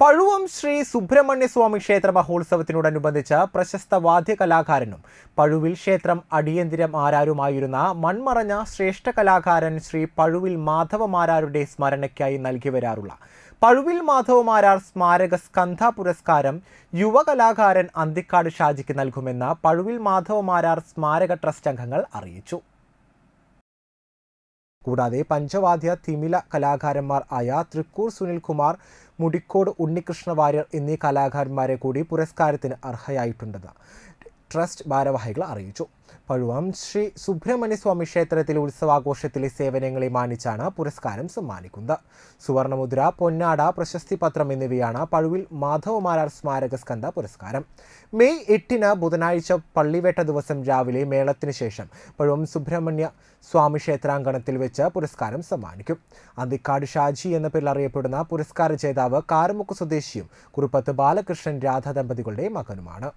പഴുവം ശ്രീ സുബ്രഹ്മണ്യസ്വാമി ക്ഷേത്ര മഹോത്സവത്തിനോടനുബന്ധിച്ച് പ്രശസ്ത വാദ്യകലാകാരനും പഴുവിൽ ക്ഷേത്രം അടിയന്തിരം ആരാരുമായിരുന്ന മൺമറഞ്ഞ ശ്രേഷ്ഠ കലാകാരൻ ശ്രീ പഴുവിൽ മാധവമാരാരുടെ സ്മരണയ്ക്കായി നൽകി വരാറുള്ള പഴുവിൽ മാധവമാരാർ സ്മാരക സ്കന്ധ പുരസ്കാരം യുവകലാകാരൻ അന്തിക്കാട് ഷാജിക്ക് നൽകുമെന്ന് പഴുവിൽ മാധവമാരാർ സ്മാരക ട്രസ്റ്റ് അംഗങ്ങൾ അറിയിച്ചു. കൂടാതെ പഞ്ചവാദ്യ തിമില കലാകാരന്മാർ ആയ തൃക്കൂർ സുനിൽകുമാർ മുടിക്കോട് ഉണ്ണികൃഷ്ണ വാര്യർ എന്നീ കലാകാരന്മാരെ കൂടി പുരസ്കാരത്തിന് അർഹയായിട്ടുണ്ടെന്ന് ട്രസ്റ്റ് ഭാരവാഹികൾ അറിയിച്ചു. പഴുവം ശ്രീ സുബ്രഹ്മണ്യസ്വാമി ക്ഷേത്രത്തിലെ ഉത്സവാഘോഷത്തിലെ സേവനങ്ങളെ മാനിച്ചാണ് പുരസ്കാരം സമ്മാനിക്കുന്നത്. സുവർണമുദ്ര പൊന്നാട പ്രശസ്തി പത്രം എന്നിവയാണ് പഴുവിൽ മാധവമാരാർ സ്മാരക സ്കന്ധ പുരസ്കാരം. മെയ് എട്ടിന് ബുധനാഴ്ച പള്ളിവേട്ട ദിവസം രാവിലെ മേളത്തിന് ശേഷം പഴുവം സുബ്രഹ്മണ്യ സ്വാമി ക്ഷേത്രാങ്കണത്തിൽ വെച്ച് പുരസ്കാരം സമ്മാനിക്കും. അന്തിക്കാട് ഷാജി എന്ന പേരിൽ അറിയപ്പെടുന്ന പുരസ്കാര ജേതാവ് കാരമുക്ക് സ്വദേശിയും കുറുപ്പത്ത് ബാലകൃഷ്ണൻ രാധാ ദമ്പതികളുടെ മകനുമാണ്.